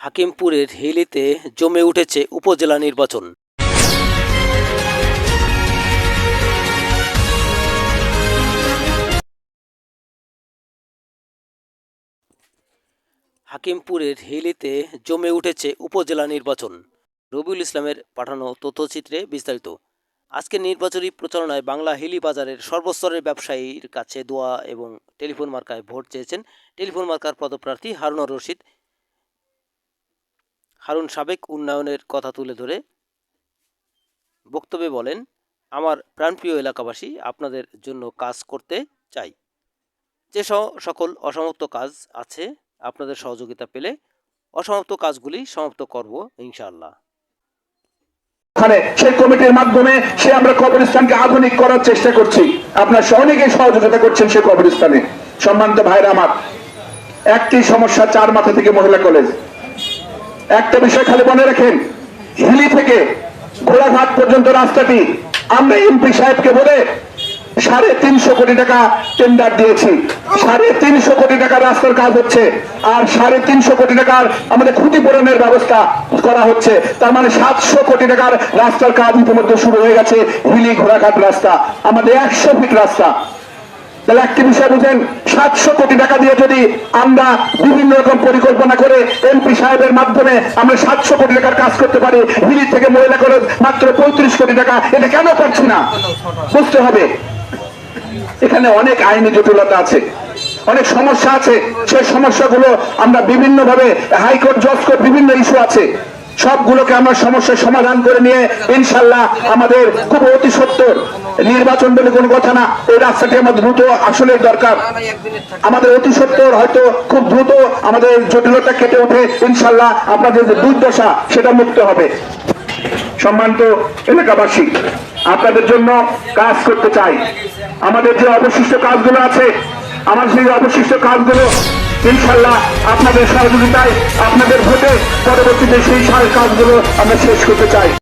হাকিমপুরের হিলিতে জমে উঠেছে উপজেলা নির্বাচন। হাকিমপুরের হিলিতে জমে উঠেছে উপজেলা নির্বাচন। রবিউল ইসলামের পাঠানো তথ্যচিত্রে বিস্তারিত। আজকের নির্বাচনী প্রচারণায় বাংলা হিলি বাজারের সর্বস্তরের ব্যবসায়ীর কাছে দোয়া এবং টেলিফোন মার্কায় ভোট চেয়েছেন টেলিফোন মার্কার পদপ্রার্থী হারুনুর রশিদ। হারুন সাবেক উন্নয়নের কথা তুলে ধরে বক্তব্যে বলেন, আমার প্রাণপ্রিয় এলাকাবাসী, আপনাদের জন্য কাজ করতে চাই। যে সকল অসমাপ্ত কাজ আছে, আপনাদের সহযোগিতা পেলে অসমাপ্ত কাজগুলি সমাপ্ত করব, ইনশাআল্লাহ। সেই কমিটির মাধ্যমে সে আমরা কবরস্থানকে আধুনিক করার চেষ্টা করছি। আপনার অনেকে সহযোগিতা করছেন সে কবরস্থানে। সম্মানিত ভাইরা আমার, একটি সমস্যা চার মাথা থেকে মহিলা কলেজ। একটা বিষয় খালি মনে রাখেন, হিলি থেকে ঘোড়াঘাট পর্যন্ত রাস্তাটি আমরা এমপি সাহেবকে বলে সাড়ে তিনশো কোটি টাকা টেন্ডার দিয়েছি। সাড়ে তিনশো কোটি টাকার রাস্তার কাজ হচ্ছে, আর সাড়ে তিনশো কোটি টাকার আমাদের ক্ষতিপূরণের ব্যবস্থা করা হচ্ছে। তার মানে সাতশো কোটি টাকার রাস্তার কাজ ইতিমধ্যে শুরু হয়ে গেছে, হিলি ঘোড়াঘাট রাস্তা, আমাদের একশো ফিট রাস্তা। তাহলে একটি বিষয় বুঝেন, সাতশো কোটি টাকা দিয়ে যদি আমরা বিভিন্ন রকম পরিকল্পনা করে এমপি সাহেবের মাধ্যমে আমরা সাতশো কোটি টাকার কাজ করতে পারি, হিলি থেকে মহিলা কলেজ মাত্র পঁয়ত্রিশ কোটি টাকা, এটা কেন পারছি না? বুঝতে হবে। এখানে অনেক আইনি জটিলতা আছে, অনেক সমস্যা আছে। সেই সমস্যাগুলো আমরা বিভিন্নভাবে হাইকোর্ট, জজ কোর্ট বিভিন্ন ইস্যু আছে। সবগুলোকে আমরা সমস্যার সমাধান করে নিয়ে ইনশাল্লাহ আমাদের খুব অতি সত্তর নির্বাচন বলে কোনো কথা না। এই রাস্তাটি আমাদের দ্রুত আসলে দরকার। আমাদের অতি সত্তর হয়তো খুব দ্রুত আমাদের জটিলতা কেটে ওঠে। ইনশাল্লাহ আপনাদের যে দুর্দশা, সেটা মুক্ত হবে। সম্মানিত এলাকাবাসী, আপনাদের জন্য কাজ করতে চাই। আমাদের যে অবশিষ্ট কাজগুলো আছে, আমার সেই অবশিষ্ট কাজগুলো ইনশাল্লাহ আপনাদের সহযোগিতায় আপনাদের ভোটে পরবর্তীতে সেই সার কাজগুলো আমরা শেষ করতে চাই।